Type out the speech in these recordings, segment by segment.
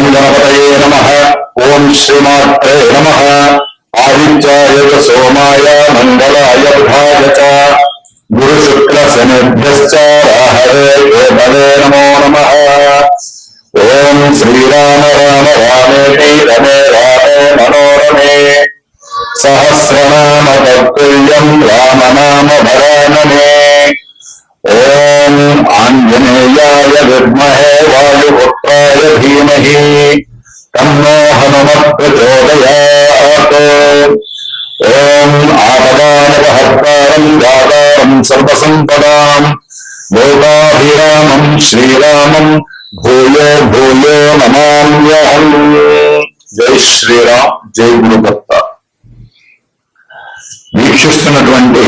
ఓం గణపతయే నమ. ఓం శ్రీమాత్రే నమ. ఆదిత్యాయ సోమాయ మంగళాయ బుధాయ చ. గురు శుక్ల శనిభ్యశ్చ రాహవే నమో నమ. ఓం శ్రీరామ రామ రామేతి రమే రామే మనోరమే. సహస్రనామ తత్తుల్యం రామనామ భరాననే ఓం ఆంజనేయాయ విద్మహే వాయుపుత్రాయ ధీమహి. తన్నో హనుమ ప్రచోదయాత్ ఓం ఆపదానపహర్తారం దాతారం సర్వసంపదాం. లోకాభిరామం శ్రీరామం భూయో భూయో నమామ్యహం. జై శ్రీరామ్ జై గురుదత్త. వీక్షిస్తున్నటువంటి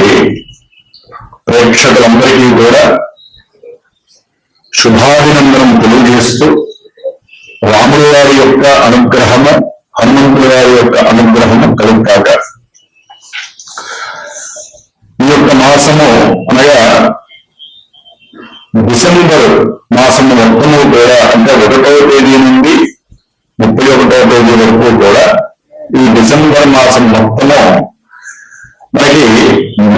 ప్రేక్షకులందరికీ కూడా శుభాభినందనం తెలియజేస్తూ రాముల వారి యొక్క అనుగ్రహము హనుమంతుల వారి యొక్క అనుగ్రహము కలుగుతాక. ఈ యొక్క మాసము అనగా డిసెంబర్ మాసము మొత్తము కూడా అంటే ఒకటో తేదీ నుండి ముప్పై ఒకటో తేదీ వరకు కూడా ఈ డిసెంబర్ మాసం మొత్తము మనకి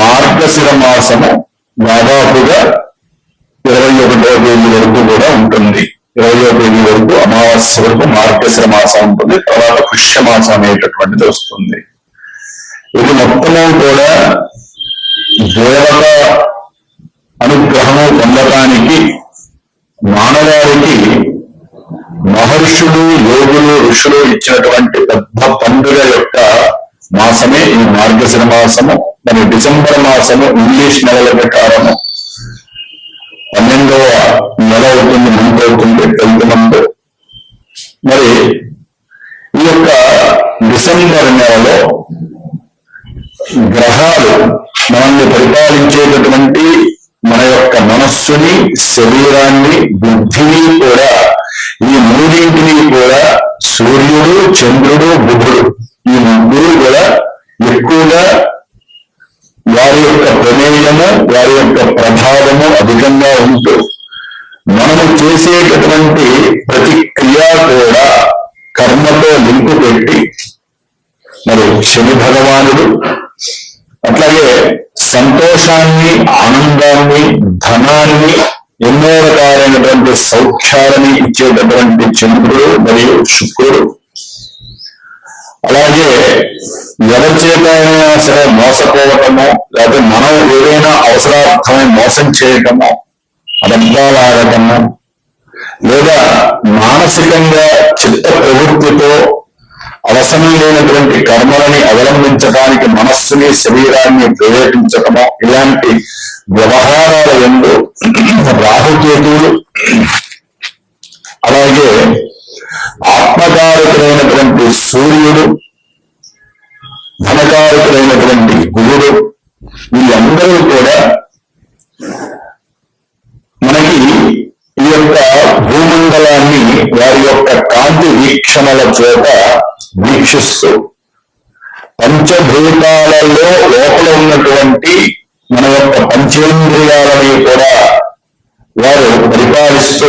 మార్గశిర మాసము దాదాపుగా ఇరవై ఒకటో తేదీ వరకు కూడా ఉంటుంది. ఇరవై తేదీ వరకు అమావాస్య వరకు మార్గశిర మాసం ఉంటుంది. తర్వాత పుష్య మాసం అనేటటువంటిది వస్తుంది. ఇది మొత్తము కూడా దేవత అనుగ్రహము పొందటానికి మానవాళికి మహర్షులు యోగులు ఋషులు ఇచ్చినటువంటి పెద్ద పండుగ యొక్క మాసమే ఈ మార్గశిర మాసము మరి డిసెంబర్ మాసము ఇంగ్లీష్ నెలల ప్రకారము. పన్నెండవ నెల అవుతుంది మంత్ అవుతుంది టెన్త్ మంత్. మరి ఈ యొక్క డిసెంబర్ నెలలో గ్రహాలు మనల్ని పరిపాలించేటటువంటి మన యొక్క మనస్సుని శరీరాన్ని బుద్ధిని కూడా ఈ మూడింటిని కూడా సూర్యుడు చంద్రుడు బుధుడు ఈ ముగ్గురు కూడా ఎక్కువగా వారి యొక్క ప్రమేయము వారి యొక్క ప్రభావము అధికంగా ఉంటూ మనము చేసేటటువంటి ప్రతి క్రియ కూడా కర్మతో లింకు పెట్టి మరి శని భగవానుడు అట్లాగే సంతోషాన్ని ఆనందాన్ని ధనాన్ని ఎన్నో రకాలైనటువంటి సౌఖ్యాలని ఇచ్చేటటువంటి చంద్రుడు మరియు శుక్రుడు. అలాగే ఎవరి చేతైనా సరే మోసపోవటము లేకపోతే మనం ఏదైనా అవసరార్థమై మోసం చేయటము అబద్ధాలు లేదా మానసికంగా చిత్త ప్రవృత్తితో అవసరం లేనటువంటి కర్మలని అవలంబించడానికి మనస్సుని శరీరాన్ని ప్రేరేపించటము ఇలాంటి వ్యవహారాల ఎందు రాహుకేతువులు అలాగే ఆత్మకారకులైనటువంటి సూర్యుడు ధనకారకులైనటువంటి గురుడు వీళ్ళందరూ కూడా మనకి ఈ యొక్క భూమండలాన్ని వారి యొక్క కాంతి వీక్షణల చేత వీక్షిస్తూ పంచభూతాలలో లోపల ఉన్నటువంటి మన యొక్క పంచేంద్రియాలని కూడా వారు పరిపాలిస్తూ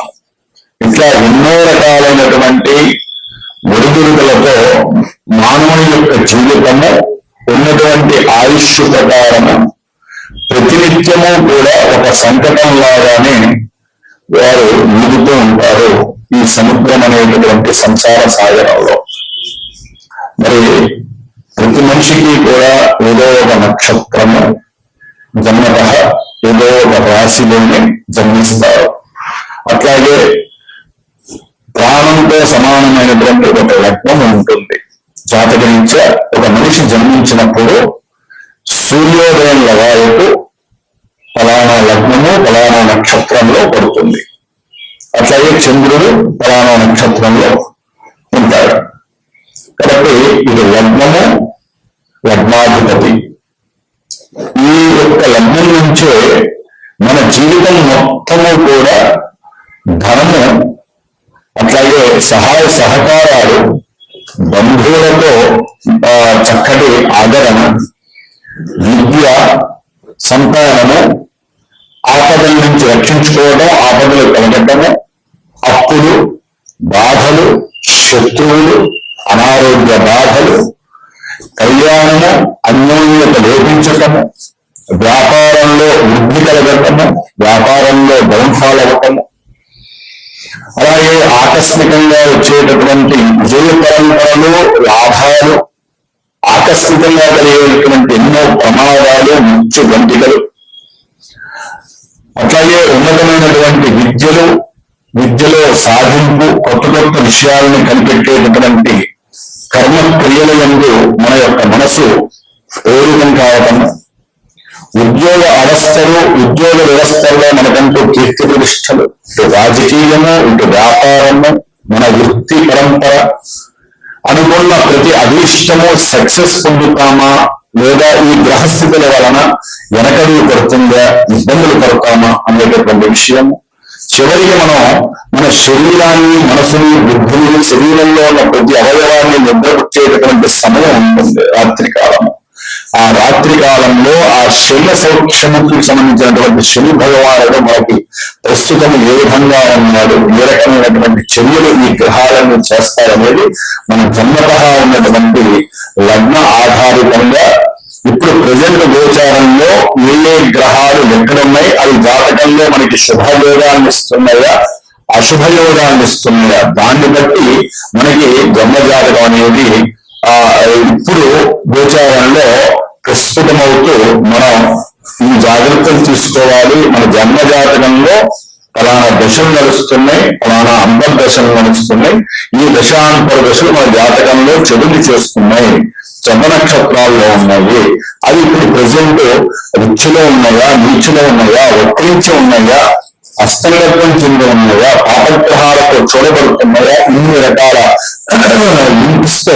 రకాలైనటువంటి ఒడిదుడుకులతో మానవుని యొక్క జీవితము ఉన్నటువంటి ఆయుష్ ప్రకారము ప్రతినిత్యము కూడా ఒక సంకటం లాగానే వారు ఈదుతూ ఉంటారు ఈ సముద్రం అనేటటువంటి సంసార సాగరంలో. మరి ప్రతి మనిషికి కూడా ఏదో ఒక నక్షత్రము జన్మత ఏదో ఒక రాశిలోనే జన్మిస్తారు. అట్లాగే ప్రాణంతో సమానమైనటువంటి ఒక లగ్నం ఉంటుంది. జాతకరీత్యా ఒక మనిషి జన్మించినప్పుడు సూర్యోదయం లగాయకు ఫలానా లగ్నము ఫలానా నక్షత్రంలో పడుతుంది. అట్లాగే చంద్రుడు ఫలానా నక్షత్రంలో కాబట్టి ఇది లగ్నము లగ్నాధిపతి. ఈ యొక్క లగ్నం నుంచే మన జీవితం మొత్తము కూడా ధనము సహాయ సహకారాలు బంధువులతో చక్కటి ఆదరణ విద్య సంతానము ఆపదల నుంచి రక్షించుకోవడం ఆపదలు కలగటము అప్పులు బాధలు శత్రువులు అనారోగ్య బాధలు కళ్యాణము అన్యోన్యత లోపించటము వ్యాపారంలో వృద్ధి కలగటము వ్యాపారంలో డౌన్ఫాల్ అవ్వటము అలాగే ఆకస్మికంగా వచ్చేటటువంటి విజయ పరంపరలు లాభాలు ఆకస్మికంగా కలిగేటువంటి ఎన్నో ప్రమాదాలు ముఖ్య గంటికలు అట్లాగే ఉన్నతమైనటువంటి విద్యలు విద్యలో సాధింపు కొత్త కొత్త విషయాలను కనిపెట్టేటటువంటి కర్మ క్రియల ఎందు మన యొక్క మనసు ప్రేరితం కావటం ఉద్యోగ అవస్థలు ఉద్యోగ వ్యవస్థల్లో మనకంటూ కీర్తి ప్రతిష్టలు ఇటు రాజకీయము ఇటు వ్యాపారము మన వృత్తి పరంపర. అనుకున్న ప్రతి అభీష్టము సక్సెస్ పొందుతామా లేదా ఈ గ్రహస్థితుల వలన వెనకడుగు పడుతుందా ఇబ్బందులు పడతామా అనేటటువంటి విషయము. చివరికి మనం మన శరీరాన్ని మనసుని బుద్ధిని శరీరంలో ఉన్న ప్రతి అవయవాన్ని నిద్రపుచ్చేటటువంటి సమయం ఉంటుంది రాత్రి కాలము ఆ రాత్రి కాలంలో ఆ శల్య సౌఖ్యముకి సంబంధించినటువంటి శని భగవానుడు మనకి ప్రస్తుతం ఏ విధంగా ఉన్నాడు ఏ రకమైనటువంటి చర్యలు ఈ గ్రహాలను చేస్తారనేది మన జన్మత ఉన్నటువంటి లగ్న ఆధారితంగా ఇప్పుడు ప్రజెంట్ గోచారంలో ఏ ఏ గ్రహాలు ఎక్కడున్నాయి అవి జాతకంలో మనకి శుభయోగాన్ని ఇస్తున్నాయా అశుభయోగాన్ని ఇస్తున్నాయా దాన్ని బట్టి మనకి జన్మజాతకం అనేది ఇప్పుడు గోచారంలో ప్రస్ఫుటమవుతూ మనం ఈ జాగ్రత్తలు తీసుకోవాలి మన జన్మ జాతకంలో ఫలానా దశలు నడుస్తున్నాయి ఫలానా అంబర్ దశలు నడుస్తున్నాయి. ఈ దశాంతర దశలు మన జాతకంలో చెడుని చేస్తున్నాయి. చంద్ర నక్షత్రాల్లో ఉన్నాయి. అవి ఇప్పుడు ప్రజెంట్ రుచిలో ఉన్నాయా నీచులో ఉన్నాయా వక్రించి ఉన్నాయా అస్తంగత్వం చెంది ఉన్నాయా పాపగ్రహాలతో చూడబడుతున్నాయా ఇన్ని రకాల లింక్స్తో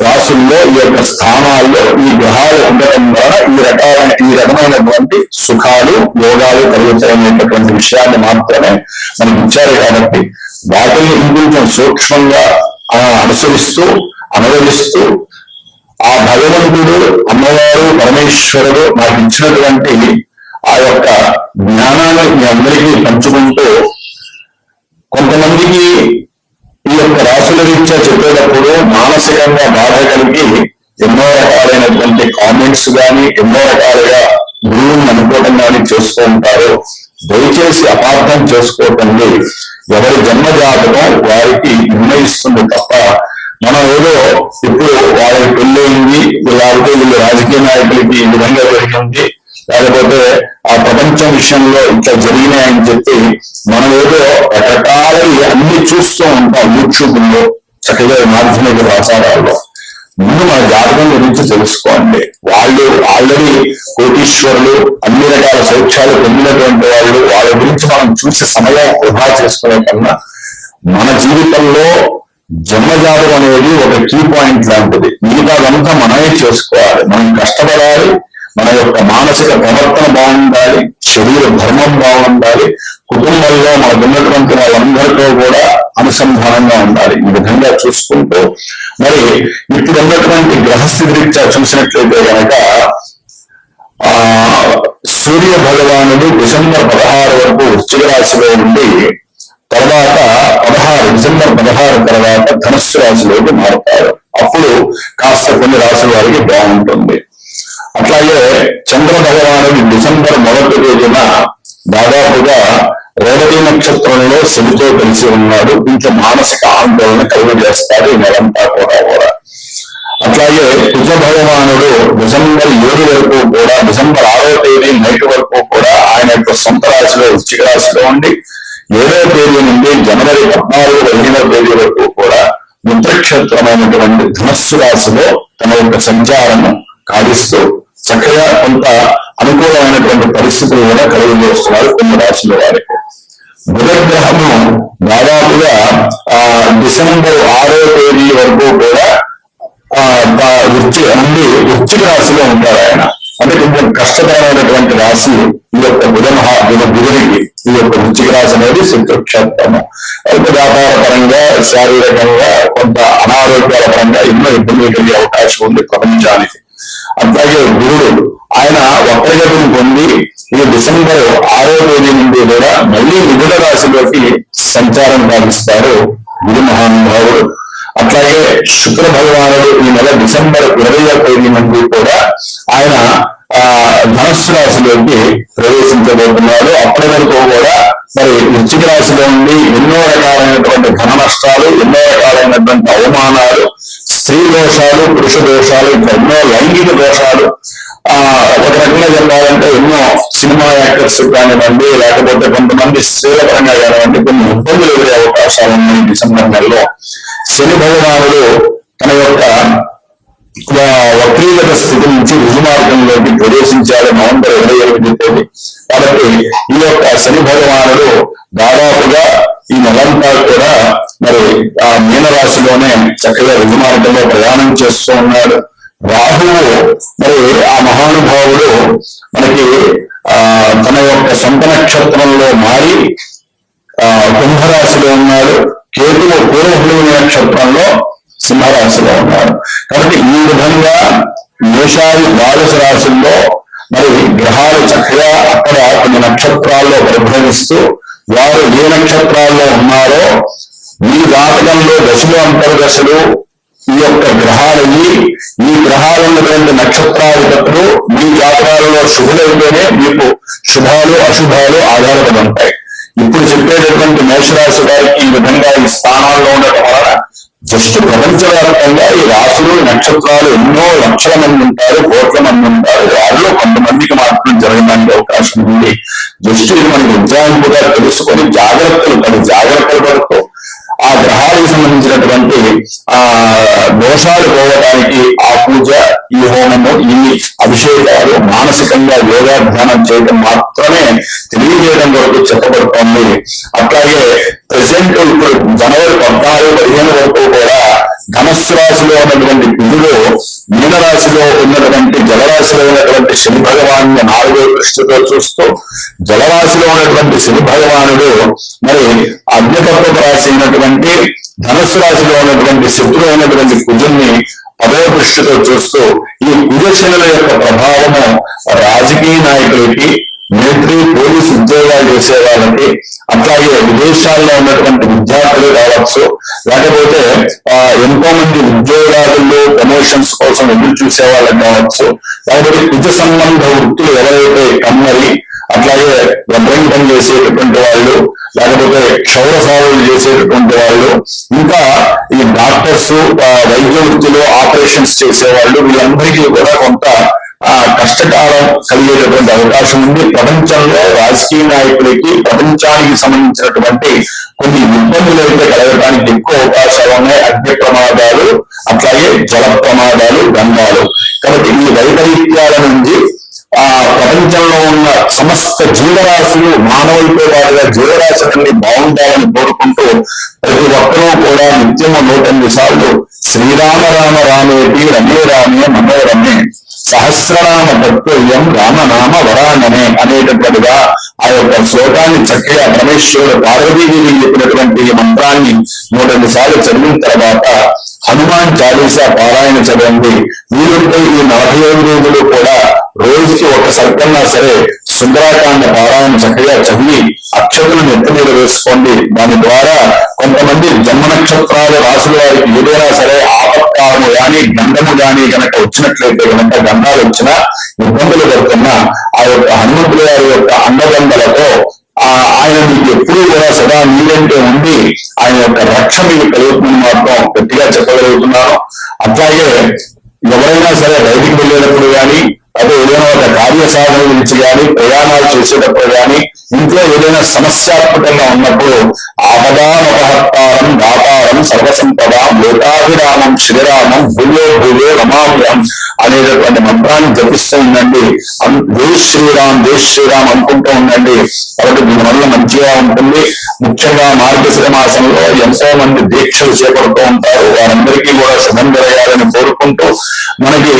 రాశుల్లో ఈ యొక్క స్థానాల్లో ఈ గ్రహాలు ఉండటం ద్వారా ఈ రకాలైన ఈ రకమైనటువంటి సుఖాలు యోగాలు కలుగుతాయనేటటువంటి విషయాన్ని మాత్రమే మనకి ఇచ్చారు కాబట్టి వాటిని ఇంకొంచెం సూక్ష్మంగా అనుసరిస్తూ అనువదిస్తూ ఆ భగవంతుడు అమ్మవారు పరమేశ్వరుడు నాకు ఇచ్చినటువంటి ఆ యొక్క జ్ఞానాన్ని మీ అందరికీ పంచుకుంటూ కొంతమందికి రాసుల రీత్యా చెప్పేటప్పుడు మానసికంగా బాధ కలిగి ఎన్నో రకాలైనటువంటి కామెంట్స్ కానీ ఎన్నో రకాలుగా గురువుని అనుకోవటం కానీ చేస్తూ ఉంటారు. దయచేసి అపార్థం చేసుకోకండి. ఎవరి జన్మ జాతకం వారికి నిర్ణయిస్తుంది తప్ప మనం ఏదో ఇప్పుడు వాళ్ళకి పెళ్ళయింది లేకపోతే వీళ్ళు రాజకీయ నాయకులకి ఈ విధంగా జరిగింది లేకపోతే ఆ ప్రపంచం విషయంలో ఇట్లా జరిగినాయని చెప్పి మనం ఏదో రకరకాలవి అన్ని చూస్తూ ఉంటాం యూట్యూబ్లో చక్కగా మాధ్యమిక ప్రచారాల్లో ముందు మన జాతకం గురించి తెలుసుకోండి. వాళ్ళు ఆల్రెడీ కోటీశ్వరులు అన్ని రకాల సౌఖ్యాలు పొందినటువంటి వాళ్ళు వాళ్ళ గురించి మనం చూసి సమయం వృధా చేసుకునే కన్నా మన జీవితంలో జన్మజాతం అనేది ఒక కీ పాయింట్ లాంటిది. మిగతాదంతా మనమే చేసుకోవాలి. మనం కష్టపడాలి మన యొక్క మానసిక ప్రవర్తన బాగుండాలి శరీర ధర్మం బాగుండాలి కుటుంబంలో మనకు ఉన్నటువంటి వాళ్ళందరితో కూడా అనుసంధానంగా ఉండాలి. ఈ విధంగా చూసుకుంటూ మరి ఇప్పుడు ఉన్నటువంటి గ్రహస్థితి రీత్యా చూసినట్లయితే కనుక ఆ సూర్య భగవానుడు డిసెంబర్ పదహారు వరకు వృశ్చిక రాశిలో ఉండి తర్వాత పదహారు డిసెంబర్ పదహారు తర్వాత ధనుస్సు రాశిలోకి మారుతారు అప్పుడు కాస్త కొన్ని రాశుల వారికి బాగుంటుంది. అట్లాగే చంద్ర భగవానుడు డిసెంబర్ మొదటి రోజున దాదాపుగా రేవతి నక్షత్రంలో శనితో కలిసి ఉన్నాడు. కొంచెం మానసిక ఆందోళన కలిగజేస్తాడు ఈ నెలంతా కూడా కూడా. అట్లాగే కుజ భగవానుడు డిసెంబర్ ఏడు వరకు కూడా డిసెంబర్ ఆరో తేదీ నైట్ వరకు కూడా ఆయన యొక్క సొంత రాశిలో వృశ్చిక రాశిలో ఉండి ఏడో తేదీ నుండి జనవరి పద్నాలుగు పదిహేనో తేదీ వరకు కూడా ముద్రక్షేత్రమైనటువంటి ధనస్సు రాశిలో తన యొక్క సంచారము కావిస్తూ చక్కగా కొంత అనుకూలమైనటువంటి పరిస్థితులు కూడా కలిగి చేస్తున్నారు కొన్ని రాశుల వారికి. బుధగ్రహము దాదాపుగా ఆ డిసెంబర్ ఆరో తేదీ వరకు కూడా ఆ వృత్తి నుండి వృత్తిక రాశిలో ఉంటారు ఆయన. అంటే కొంచెం కష్టతరమైనటువంటి రాశి ఈ యొక్క బుధ మహా బుధ బుధుడికి ఈ యొక్క వృత్తిక రాశి అనేది శత్రుక్షేత్రము అయితే వ్యాపార పరంగా శారీరకంగా కొంత అనారోగ్యాల పరంగా ఎన్నో ఇబ్బందులు కలిగే అవకాశం ఉంది ప్రపంచానికి. అట్లాగే గురుడు ఆయన వక్రగతిని పొంది ఈ డిసెంబర్ ఆరో తేదీ నుండి కూడా మళ్ళీ మిథున రాశిలోకి సంచారం సాగిస్తారు గురు మహానుభావుడు. అట్లాగే శుక్ర భగవానుడు ఈ నెల డిసెంబర్ ఇరవై తేదీ నుండి కూడా ఆయన ఆ ధనస్సు రాశిలోకి ప్రవేశించబోతున్నాడు అప్పటి వరకు కూడా మరి వృశ్చిక రాశిలో ఉండి ఎన్నో రకాలైనటువంటి ఘన నష్టాలు ఎన్నో రకాలైనటువంటి అవమానాలు స్త్రీ దోషాలు పురుష దోషాలు ఇంకా ఎన్నో లైంగిక దోషాలు ఆ ఒక రకంగా చెప్పాలంటే ఎన్నో సినిమా యాక్టర్స్ కానివ్వండి లేకపోతే కొంతమంది స్త్రీల పరంగా కానివ్వండి కొన్ని ఇబ్బందులు ఎదురే అవకాశాలు ఉన్నాయి డిసెంబర్ నెలలో. శని భగవానుడు తన యొక్క వక్రీగత స్థితి నుంచి రుజుమార్గంలోకి ప్రవేశించాడు. నవంబర్ ఇరవై ఎనిమిది కాబట్టి ఈ యొక్క శని భగవానుడు దాదాపుగా ఈ నెలంతా కూడా మరి ఆ మీనరాశిలోనే చక్కగా రుజుమార్గంలో ప్రయాణం చేస్తూ ఉన్నాడు. రాహువు మరి ఆ మహానుభావుడు మనకి ఆ తన యొక్క సొంత నక్షత్రంలో మారి ఆ కుంభరాశిలో ఉన్నాడు. కేతువు పూర్వభూమి నక్షత్రంలో సింహరాశిలో ఉన్నాడు. కాబట్టి ఈ విధంగా మేషాది ద్వాదశ రాశుల్లో మరి గ్రహాలు చక్కగా అక్కడ కొన్ని నక్షత్రాల్లో పరిభ్రమిస్తూ వారు ఏ నక్షత్రాల్లో ఉన్నారో ఈ జాతకంలో దశలు అంతర్దశలు ఈ యొక్క గ్రహాలయ్యి ఈ గ్రహాలు ఉన్నటువంటి నక్షత్రాధిపతులు మీ జాతకాలలో శుభులైతేనే మీకు శుభాలు అశుభాలు ఆధారపడి ఉంటాయి ఇప్పుడు చెప్పేటటువంటి మేషరాశి వారికి ఈ విధంగా ఈ స్థానాల్లో ఉండటం వలన జస్ట్ ప్రపంచవ్యాప్తంగా ఈ రాశులు నక్షత్రాలు ఎన్నో లక్షల మంది ఉంటారు కోట్ల మంది ఉంటారు. వారిలో కొంతమందికి మాత్రం జరగడానికి అవకాశం ఉంది. జస్ట్ ఇది మనకి ఉజ్జాయింపుగా తెలుసుకొని జాగ్రత్త సంబంధించినటువంటి ఆ దోషాలు పోవడానికి ఆ పూజ ఈ హోమము ఈ అభిషేకాలు మానసికంగా యోగాధ్యానం చేయడం మాత్రమే తెలియజేయడం వరకు చెప్పబడుతోంది. అట్లాగే ప్రజెంట్ ఇప్పుడు జనవరి పద్నాలుగు పదిహేను వరకు కూడా ధనస్సు రాశిలో ఉన్నటువంటి కుజుడు మీనరాశిలో ఉన్నటువంటి జలరాశిలో ఉన్నటువంటి శని భగవాను నాలుగో దృష్టితో చూస్తూ జలరాశిలో ఉన్నటువంటి శని భగవానుడు మరి అగ్నితత్వ రాశి అయినటువంటి ధనస్సు రాశిలో ఉన్నటువంటి శత్రువు అయినటువంటి కుజుల్ని పదవ దృష్టితో చూస్తూ ఈ కుజ శనుల యొక్క ప్రభావము రాజకీయ నాయకులకి మిలిటరీ పోలీస్ ఉద్యోగాలు చేసే వాళ్ళకి అట్లాగే విదేశాల్లో ఉన్నటువంటి విద్యార్థులు కావచ్చు లేకపోతే ఆ, ఎంతో మంది ఉద్యోగాలలో ప్రమోషన్స్ కోసం ఎదురు చూసే వాళ్ళకి కావచ్చు లేకపోతే కుజ సంబంధ వృత్తులు ఎవరైతే కమ్మరి అట్లాగే రబ్బరింగ్ పని చేసేటటువంటి వాళ్ళు లేకపోతే క్షౌర సేవలు చేసేటటువంటి వాళ్ళు ఇంకా ఈ డాక్టర్స్ వైద్య వృత్తిలో ఆపరేషన్స్ చేసేవాళ్ళు వీళ్ళందరికీ కూడా కొంత ఆ కష్టకాలం కలిగేటటువంటి అవకాశం ఉంది. ప్రపంచంలో రాజకీయ నాయకులకి ప్రపంచానికి సంబంధించినటువంటి కొన్ని ఇబ్బందులు అయితే కలగడానికి ఎక్కువ అవకాశాలు ఉన్నాయి. అగ్ని ప్రమాదాలు అట్లాగే జల ప్రమాదాలు గంధాలు. కాబట్టి ఈ వైపరీత్యాల నుంచి ఆ ప్రపంచంలో ఉన్న సమస్త జీవరాశులు మానవులతో పాటుగా జీవరాశులన్నీ బాగుండాలని కోరుకుంటూ ప్రతి ఒక్కరూ కూడా నిత్యము నూట ఎనిమిది సార్లు శ్రీరామ రామ రామేటి రమే రామే మనోరమే సహస్రనామ తత్వయం రామనామ వరాననే అనేటటువంటిగా ఆ యొక్క శ్లోకాన్ని చక్కగా పరమేశ్వరుడు పార్వతీదేవి చెప్పినటువంటి మంత్రాన్ని నూట సార్లు చదివిన తర్వాత హనుమాన్ చాలీసా పారాయణ చదవండి. వీరుంటే ఈ నలభై ఐదు రోజులు కూడా రోజుకి ఒక సర్కన్నా సరే సుందరాకాండ పారాయణ చక్కగా చదివి అక్షతులను నెత్తి మీద వేసుకోండి. దాని ద్వారా కొంతమంది జన్మ నక్షత్రాలు రాసుల వారికి ఏదైనా సరే ఆపత్కారము గాని గంధము గాని కనుక వచ్చినట్లయితే గనక గంధాలు వచ్చినా ఇబ్బందులు పడుతున్నా ఆ యొక్క హనుమంతుల వారి యొక్క అండగంధలతో ఆయన మీకు ఎప్పుడూ కూడా సదా మీరంటే ఉండి ఆయన యొక్క రక్ష మీకు కలుగుతుందని మాత్రం గట్టిగా చెప్పగలుగుతున్నాను. అట్లాగే ఎవరైనా సరే బయటికి వెళ్ళేటప్పుడు కానీ అదే ఏదైనా ఒక కార్య సాధన గురించి కానీ ప్రయాణాలు చేసేటప్పుడు కానీ ఇంట్లో ఏదైనా సమస్యాత్మకంగా ఉన్నప్పుడు ఆపదామపహత్తారం దాతారం సర్వసంపద లోకాభిరామం శ్రీరామం భూయో భూయో రమాభ్యం అనేటటువంటి మంత్రాన్ని జపిస్తూ ఉండండి జై శ్రీరామ్ జై శ్రీరామ్ అనుకుంటూ ఉండండి. కాబట్టి దీనివల్ల మంచిగా ఉంటుంది. ముఖ్యంగా మార్గశిర మాసంలో ఎంతో మంది దీక్షలు చేపడుతూ ఉంటారు. వారందరికీ కూడా శుభం జరగాలని కోరుకుంటూ మనకి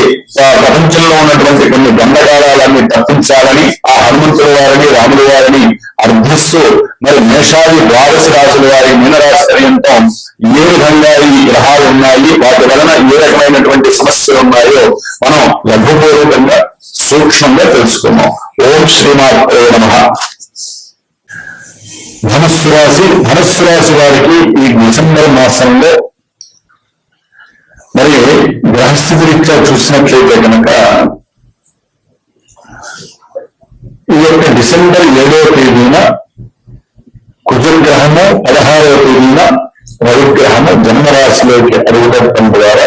ప్రపంచంలో ఉన్నటువంటి కొన్ని గండకాలన్నీ తప్పించాలని ఆ హనుమంతుల వారిని రాముల వారిని అర్థిస్తూ మరి మేషాది ద్వాదశ రాశుల వారి మీనరాశి పర్యంతం ఏ విధంగా ఈ గ్రహాలు ఉన్నాయి వాటి వలన ఏ రకమైనటువంటి సమస్యలు ఉన్నాయో మనం లఘుపూర్వకంగా సూక్ష్మంగా తెలుసుకున్నాం ఓం శ్రీమాత్రే నమ. ధనుస్సు రాశి ధనుస్సు రాశి వారికి ఈ డిసెంబర్ మాసంలో మరి గ్రహస్థితి రీత్యా చూసినట్లయితే కనుక ఈ యొక్క డిసెంబర్ ఏడవ తేదీన కుజగ్రహము పదహారవ తేదీన రవిగ్రహము జన్మరాశిలోకి అడుగుపెట్టడం ద్వారా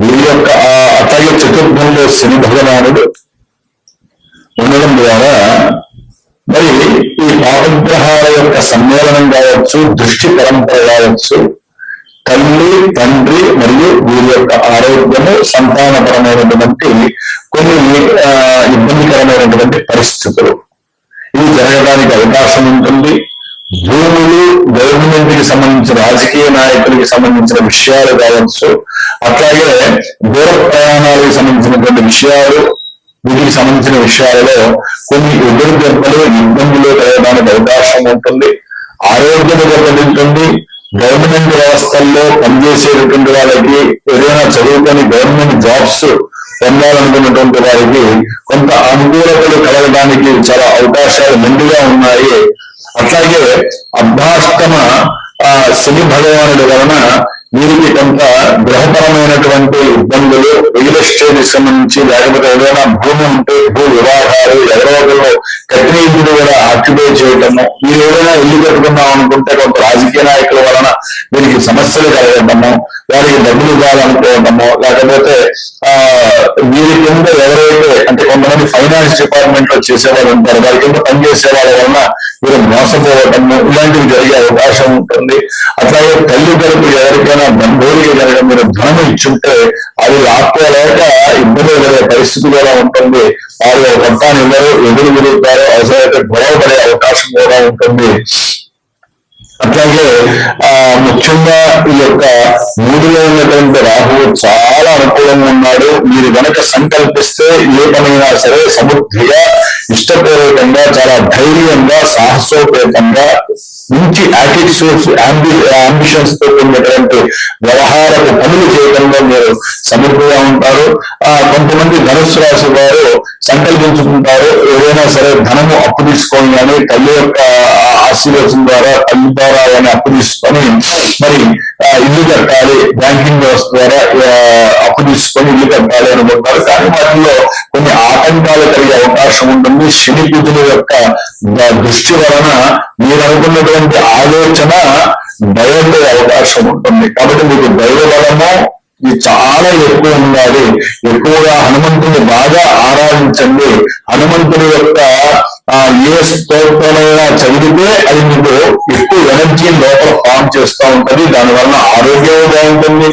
వీరి యొక్క ఆ అతయ చతుర్థంలో శని భగవానుడు ఉండడం ద్వారా మరి ఈ పాపగ్రహాల యొక్క సమ్మేళనం కావచ్చు దృష్టి పరంపర కావచ్చు తల్లి తండ్రి మరియు వీరి యొక్క ఆరోగ్యము సంతానపరమైనటువంటి కొన్ని ఆ, ఇబ్బందికరమైనటువంటి పరిస్థితులు. ఇది జరగడానికి అవకాశం ఉంటుంది. భూములు గవర్నమెంట్కి సంబంధించిన రాజకీయ నాయకులకి సంబంధించిన విషయాలు కావచ్చు అట్లాగే దూర ప్రయాణాలకు సంబంధించినటువంటి విషయాలు వీటికి సంబంధించిన విషయాలలో కొన్ని ఎదురు దెబ్బలు ఇబ్బందులు కలగడానికి అవకాశం ఉంటుంది. ఆరోగ్యం దెబ్బతింటుంది. గవర్నమెంట్ వ్యవస్థల్లో పనిచేసేటటువంటి వాళ్ళకి ఏదైనా చదువుకొని గవర్నమెంట్ జాబ్స్ పొందాలనుకున్నటువంటి వారికి కొంత అనుకూలతలు కలగడానికి చాలా అవకాశాలు మెండుగా ఉన్నాయి. అట్లాగే అర్ధాష్టమ ఆ, శని భగవానుడి వలన వీరికి కొంత గృహపరమైనటువంటి ఇబ్బందులు రియల్ ఎస్టేట్ సంబంధించి లేకపోతే ఏదైనా భూమి ఉంటే భూ వివాహాలు ఎవరో ఒకరు కఠిన ఇల్లు కూడా ఆక్యుపై చేయటము మీరు ఏదైనా ఇల్లు కట్టుకుందాం అనుకుంటే కొంత రాజకీయ నాయకుల వలన వీరికి సమస్యలు కలగటము వారికి డబ్బులు ఇవ్వాలనుకోవటము లేకపోతే ఆ వీరి కింద ఎవరైతే అంటే కొంతమంది ఫైనాన్స్ డిపార్ట్మెంట్లో చేసేవాళ్ళు ఉంటారు వారి కింద పనిచేసే వాళ్ళ వలన మీరు మోసపోవటము ఇలాంటివి జరిగే అవకాశం ఉంటుంది. అట్లాగే తల్లి ఎవరికైనా బంధువులకి కనుక మీరు ధనం ఇచ్చుంటే అది లాక్కోలేక ఇబ్బంది పడే పరిస్థితి కూడా ఉంటుంది. వాళ్ళు మొత్తాన్ని ఇవ్వరు ఎదురు తిరుగుతారు అవసరమైతే గొడవ పడే అవకాశం కూడా ఉంటుంది. అట్లాగే ఆ ముఖ్యంగా ఈ యొక్క మూడులో ఉన్నటువంటి రాహువు చాలా అనుకూలంగా ఉన్నాడు. మీరు కనుక సంకల్పిస్తే ఏ పనైనా సరే సమృద్ధిగా ఇష్టపూర్వకంగా చాలా ధైర్యంగా సాహసోపేతంగా మంచి యాటిట్యూడ్స్ అంబిషన్స్తో ఉన్నటువంటి వ్యవహారపు పనులు చేయడంలో మీరు సమర్థంగా ఉంటారు. ఆ కొంతమంది ధనుసు రాశి వారు సంకల్పించుకుంటారు. ఏదైనా సరే ధనము అప్పు తీసుకొని కానీ తల్లి యొక్క ఆ ఆశీర్వచనం ద్వారా తల్లి ద్వారా కానీ అప్పు తీసుకొని మరి ఆ, ఇల్లు కట్టాలి. బ్యాంకింగ్ వ్యవస్థ ద్వారా అప్పు తీసుకొని ఇల్లు కట్టాలి అనుకుంటారు. కానీ వాటిలో కొన్ని ఆటంకాలు కలిగే అవకాశం ఉంటుంది. శని బుద్ధుల యొక్క దృష్టి వలన మీరు అనుకున్నటువంటి ఆలోచన భయపడే అవకాశం ఉంటుంది. కాబట్టి మీకు దైవ బలము ఇది చాలా ఎక్కువ ఉండాలి. ఎక్కువగా హనుమంతుని బాగా ఆరాధించండి. హనుమంతుని యొక్క ఆ ఏ స్తోత్రమైనా చదివితే అది మీకు ఎక్కువ ఎనర్జీ లోపల ఫామ్ చేస్తూ ఉంటది. దానివల్ల ఆరోగ్యం బాగుంటుంది.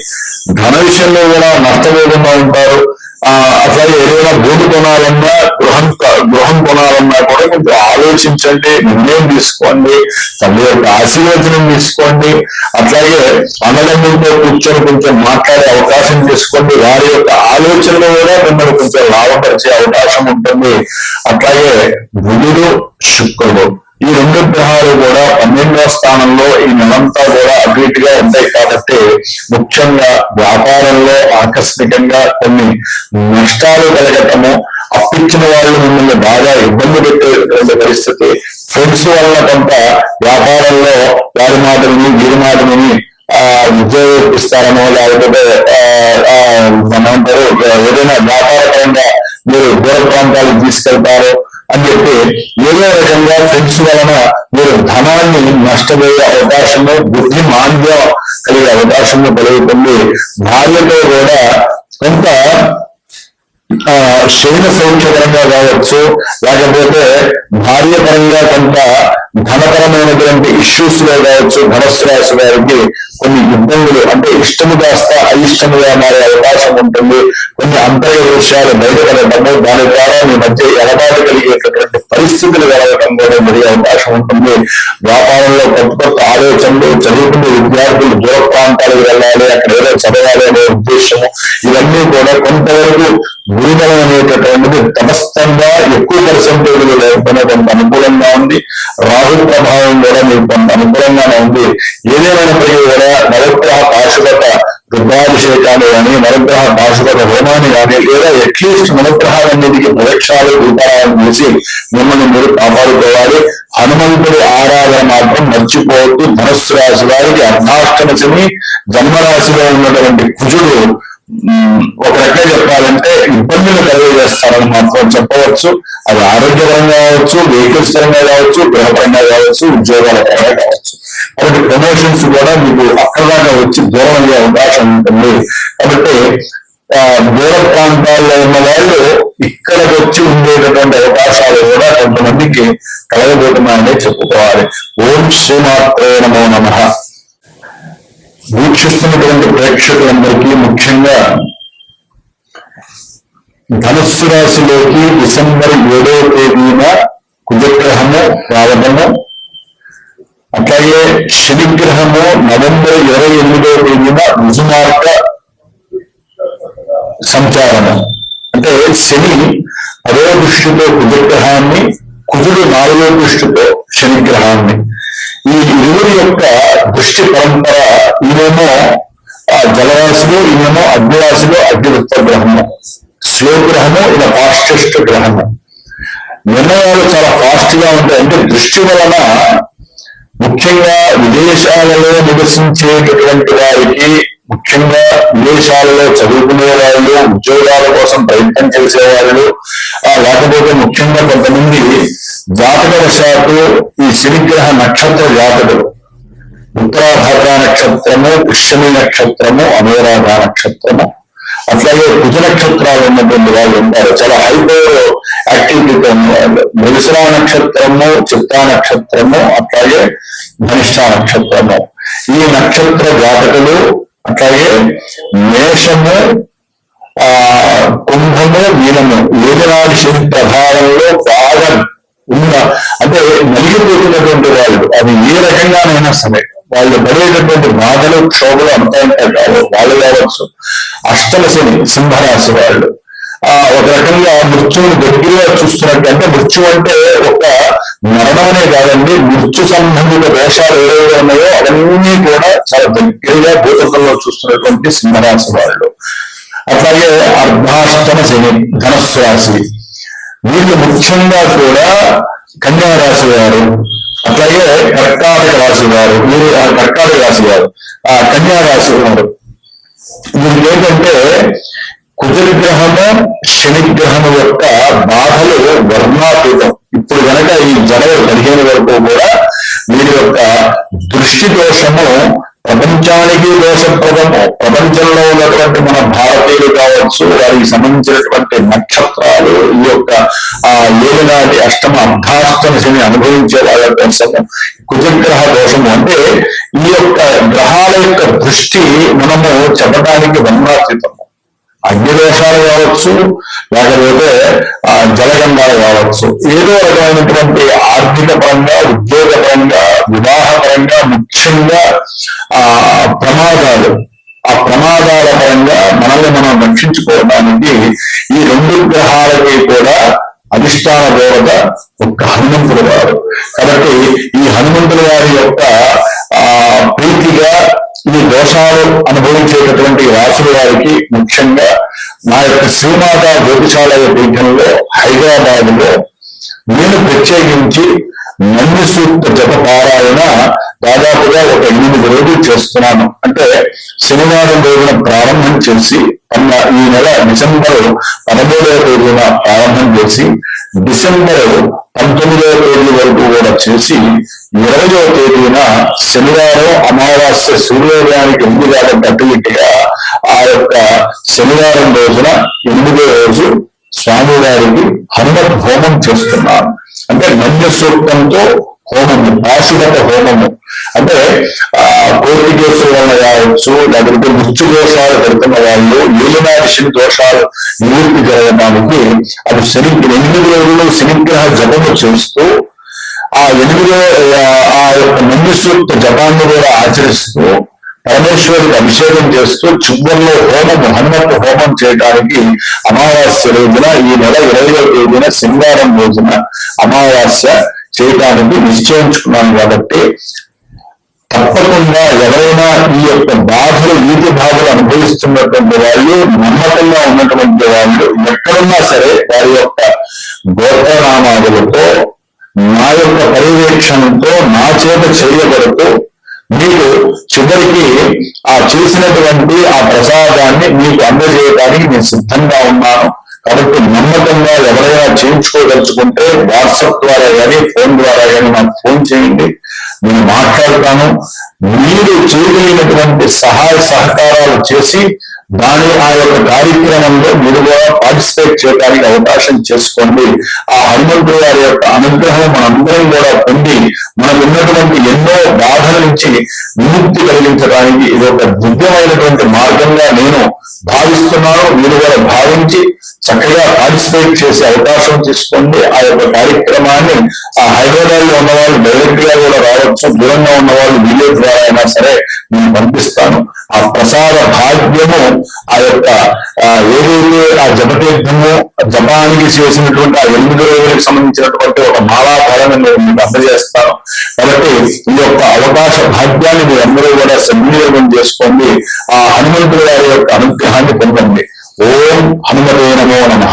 ధన విషయంలో కూడా నష్టపోకుండా ఉంటారు. అట్లాగే ఏదైనా భూమి కొనాలన్నా గృహం గృహం కొనాలన్నా కూడా కొంచెం ఆలోచించండి నిర్ణయం తీసుకోండి తల్లి యొక్క ఆశీర్వచనం తీసుకోండి. అట్లాగే అన్నదమ్ములతో కూర్చొని కొంచెం మాట్లాడే అవకాశం తీసుకోండి. వారి యొక్క ఆలోచనలు కూడా మిమ్మల్ని కొంచెం లాభపరిచే అవకాశం ఉంటుంది. అట్లాగే బుధుడు శుక్రుడు ఈ రెండు గ్రహాలు కూడా పన్నెండవ స్థానంలో ఈ నెలంతా కూడా అంటే ముఖ్యంగా వ్యాపారంలో ఆకస్మికంగా కొన్ని నష్టాలు కలగటము అప్పించిన వాళ్ళు మిమ్మల్ని బాగా ఇబ్బంది పెట్టేటువంటి పరిస్థితి. ఫ్రెండ్స్ వల్ల కొంత వ్యాపారంలో వారి మాట విని వీరి మాట విని ఆ ఉద్యోగం ఇస్తారనో లేకపోతే ఆ, ఆ, ఏమంటారు ఏదైనా వ్యాపారపరంగా మీరు దూర ప్రాంతాలకు తీసుకెళ్తారు అని చెప్పి ఏదో రకంగా ఫ్రెండ్స్ వలన మీరు ధనాన్ని నష్టపోయే అవకాశము బుద్ధి మాంద్యం కలిగే అవకాశము కలుగుతుంది. భార్యతో కూడా కొంత ఆ, శరీర సౌఖ్యపరంగా కావచ్చు. లేకపోతే భార్య పరంగా కొంత ధనపరమైనటువంటి ఇష్యూస్లో కావచ్చు ధనస్సు రాశి వారికి కొన్ని ఇబ్బందులు అంటే ఇష్టము కాస్త అయిష్టముగా మారే అవకాశం ఉంటుంది. కొన్ని అంతర్గత విషయాలు బయటపడటము దాని ద్వారా మీ మధ్య ఎడబాటు కలిగేటటువంటి పరిస్థితులు కలగటం కూడా జరిగే అవకాశం ఉంటుంది. వ్యాపారంలో కొత్త కొత్త ఆలోచనలు చదువుకునే విద్యార్థులు దూర ప్రాంతాలకు వెళ్ళాలి అక్కడ ఏదో చదవాలి అనే ఉద్దేశము ఇవన్నీ కూడా కొంతవరకు గురుబలం అనేటటువంటిది తటస్థంగా ఎక్కువ పర్సెంటేజ్ లేకపోయినా కొంత అనుకూలంగా ఉంది. రాహు ప్రభావం కూడా మీకు కొంత అనుకూలంగానే ఉంది. ఏదేమైనప్పటికీ కూడా నవగ్రహ పాశుపత రుద్రాభిషేకాలు కానీ నవగ్రహ పాశుపత హోమాన్ని కానీ లేదా అట్లీస్ట్ నవగ్రహాలన్నిటికీ ప్రదక్షాలు దీపాలను చేసి మిమ్మల్ని మీరు కాపాడుకోవాలి. హనుమంతుడి ఆరాధన మాత్రం మర్చిపోవద్దు. ధనుస్సు రాశి వారికి అర్ధాష్టమ శని జన్మరాశిలో ఉన్నటువంటి కుజుడు ఒక రకంగా చెప్పాలంటే ఇబ్బందులు కలిగజేస్తారని మాత్రం చెప్పవచ్చు. అది ఆరోగ్యపరంగా కావచ్చు వెహికల్స్ పరంగా కావచ్చు గృహపరంగా కావచ్చు ఉద్యోగాల పరంగా కావచ్చు. కాబట్టి ప్రమోషన్స్ కూడా మీకు అక్కడ దాకా వచ్చి దూరం అయ్యే అవకాశం ఉంటుంది. కాబట్టి ఆ, దూర ప్రాంతాల్లో ఉన్న వాళ్ళు ఇక్కడికి వచ్చి ఉండేటటువంటి అవకాశాలు కూడా కొంతమందికి కలగబోతున్నాయని చెప్పుకోవాలి. ఓం శ్రీమాత్రే నమో నమః. వీక్షిస్తున్నటువంటి ప్రేక్షకులందరికీ ముఖ్యంగా ధనుస్సు రాశిలోకి డిసెంబర్ ఏడవ తేదీన కుజగ్రహము రావడము అట్లాగే శనిగ్రహము నవంబర్ ఇరవై ఎనిమిదో తేదీన రుజుమార్గ సంచారము. అంటే శని పదో దృష్టితో కుజగ్రహాన్ని కుజుడు నాలుగో దృష్టితో శనిగ్రహాన్ని. ఈ ఇరువురి యొక్క దృష్టి పరంపర ఈయనేమో ఆ జలరాశిలో ఈయనేమో అగ్నిరాశిలో అగ్నివృత్త గ్రహము. స్లో గ్రహము ఇలా ఫాస్టెస్ట్ గ్రహము. నిర్ణయాలు చాలా ఫాస్ట్గా ఉంటాయి. అంటే దృష్టి వలన ముఖ్యంగా విదేశాలలో నివసించేటటువంటి వారికి ముఖ్యంగా విదేశాలలో చదువుకునే వాళ్ళు ఉద్యోగాల కోసం ప్రయత్నం చేసే వాళ్ళు ఆ లేకపోతే ముఖ్యంగా కొంతమంది జాతక వశాత్తు ఈ శనిగ్రహ నక్షత్ర జాతకులు. ఉత్తరాభద్ర నక్షత్రము పుష్యమి నక్షత్రము అనురాధ నక్షత్రము. అట్లాగే కుజ నక్షత్రాలు ఉన్నటువంటి వాళ్ళు ఉంటారు. చాలా హైపర్ యాక్టివిటీతో ఉన్నవాళ్ళు నక్షత్రము చిత్తా నక్షత్రము అట్లాగే ధనిష్ట నక్షత్రము. ఈ నక్షత్ర జాతకులు అట్లాగే మేషము ఆ కుంభము మీనము. ఏదనాడు శని ప్రభావంలో బాగా ఉన్న అంటే నలిగిపోతున్నటువంటి వాళ్ళు. అది ఏ రకంగానైనా సరే. వాళ్ళు పడేటటువంటి బాధలు క్షోభలు అంతా ఇంత కాదు వాళ్ళు కావచ్చు. అష్టమ శని సింహరాశి వాళ్ళు. ఒక రకంగా మృత్యువుని దగ్గరగా చూస్తున్నట్టు. అంటే మృత్యు అంటే ఒక మరణమనే కాదండి మృత్యు సంబంధిత దోషాలు ఏవైతే ఉన్నాయో అవన్నీ కూడా చాలా దగ్గరగా భూతంలో చూస్తున్నటువంటి సింహరాశి వాళ్ళు. అట్లాగే అర్ధాష్టమ శని ధనస్సు రాశి. వీళ్ళు ముఖ్యంగా కూడా కన్యా రాశి వారు అట్లాగే కర్కాటక రాశి వారు వీరు ఆ కర్కాటక రాశి వారు ఆ కన్యా రాశి వారు. వీళ్ళు ఏంటంటే కుజగ్రహము శనిగ్రహము యొక్క బాధలు వర్ణాతీతం. ఇప్పుడు కనుక ఈ జనవరి పదిహేను వరకు కూడా వీరి యొక్క దృష్టి దోషము ప్రపంచానికి దోషప్రదము ప్రపంచంలో ఉన్నటువంటి మన భారతీయులు కావచ్చు వారికి సంబంధించినటువంటి నక్షత్రాలు ఈ యొక్క ఆ ఏలినాటి అష్టమ అర్ధాష్టమ శని అనుభవించే వాళ్ళ కోసము కుజగ్రహ దోషము. అంటే ఈ యొక్క గ్రహాల యొక్క దృష్టి మనము చెప్పడానికి వర్ణాతీతం. అగ్నిదోషాలు కావచ్చు లేకపోతే ఆ జలగంధాలు కావచ్చు. ఏదో రకమైనటువంటి ఆర్థిక పరంగా ఉద్యోగ పరంగా వివాహ పరంగా ముఖ్యంగా ఆ ప్రమాదాలు. ఆ ప్రమాదాల పరంగా మనల్ని మనం రక్షించుకోవడానికి ఈ రెండు గ్రహాలకి కూడా అధిష్టాన దేవత ఒక హనుమంతుడు వారు. కాబట్టి ఈ హనుమంతుల వారి యొక్క ఆ ప్రీతిగా ఈ దోషాలు అనుభవించేటటువంటి రాసుల వారికి ముఖ్యంగా నా యొక్క శ్రీమాత జ్యోతిషాలయ పీఠంలో హైదరాబాద్లో నేను ప్రత్యేకించి నంది సూక్త జప పారాయణ దాదాపుగా ఒక ఎనిమిది రోజులు చేస్తున్నాను. అంటే శనివారం రోజున ప్రారంభం చేసి అన్న ఈ నెల డిసెంబర్ పదమూడవ తేదీన ప్రారంభం చేసి డిసెంబర్ పంతొమ్మిదవ తేదీ వరకు కూడా చేసి ఇరవయవ తేదీన శనివారం అమావాస్య సూర్యోదయానికి ఎనిమిది కాబట్టి అటు ఆ యొక్క శనివారం రోజున ఎనిమిదో రోజు స్వామివారికి హనుమత్ హోమం చేస్తున్నాను. అంటే నమ్య సూక్తంతో హోమము పాశుపత హోమము. అంటే ఆ కోర్టు కేసుల వల్ల కావచ్చు లేకపోతే మృత్యు దోషాలు పెడుతున్న వాళ్ళు ఏలినాటి శని దోషాలు నివృత్తి జరగడానికి అది శని ఎనిమిది రోజులు శనిగ్రహ జపము చేస్తూ ఆ ఎనిమిదో ఆ- యొక్క నమ్య సూక్త జపాన్ని కూడా ఆచరిస్తూ పరమేశ్వరుడికి అభిషేకం చేస్తూ చివరిలో హోమము హనుమత్ హోమం చేయడానికి అమావాస్య రోజున ఈ నెల ఇరవై తేదీన శనివారం రోజున అమావాస్య చేయడానికి నిశ్చయించుకున్నాను కాబట్టి తప్పకుండా ఎవరైనా ఈ యొక్క బాధలు వీటి బాధలు అనుభవిస్తున్నటువంటి వాళ్ళు నమ్మకంగా ఉన్నటువంటి వాళ్ళు ఎక్కడున్నా సరే వారి యొక్క గోత్రనామాదులతో నా యొక్క పర్యవేక్షణతో నా చేత చేయబడుతూ మీరు చివరికి ఆ చేసినటువంటి ఆ ప్రసాదాన్ని మీకు అందజేయడానికి నేను సిద్ధంగా ఉన్నాను. కాబట్టి నమ్మకంగా ఎవరైనా చేయించుకోదలుచుకుంటే వాట్సాప్ ద్వారా కానీ ఫోన్ ద్వారా కానీ నాకు ఫోన్ చేయండి. నేను మాట్లాడతాను. మీరు చేయగలిగినటువంటి సహాయ సహకారాలు చేసి దాని ఆ యొక్క కార్యక్రమంలో మీరు కూడా పార్టిసిపేట్ చేయడానికి అవకాశం చేసుకోండి. ఆ హనుమంతుడు గారి యొక్క అనుగ్రహం మనందరం కూడా పొంది మనకు ఉన్నటువంటి ఎన్నో బాధల నుంచి విముక్తి కలిగించడానికి ఇది ఒక దివ్యమైనటువంటి మార్గంగా నేను భావిస్తున్నాను. మీరు కూడా భావించి చక్కగా పార్టిసిపేట్ చేసే అవకాశం తీసుకోండి. ఆ యొక్క కార్యక్రమాన్ని ఆ హైదరాబాద్లో ఉన్న వాళ్ళు డైరెక్ట్గా కూడా రావచ్చు. దూరంగా ఉన్న వాళ్ళు వీడియో ద్వారా అయినా సరే నేను పంపిస్తాను. ఆ ప్రసాద భాగ్యము ఆ యొక్క ఆ, ఏదైతే ఆ జపతీర్థము జపానికి చేసినటువంటి ఆ ఎనిమిది రోజులకు సంబంధించినటువంటి ఒక మాలాఫలాన్ని నేను మీకు అందజేస్తాను. కాబట్టి ఈ యొక్క అవకాశ భాగ్యాన్ని మీరు అందరూ కూడా సద్వినియోగం చేసుకోండి. ఆ హనుమంతుడి వారి యొక్క అనుగ్రహాన్ని పొందండి. ఓం హనుమతే నమో నమ.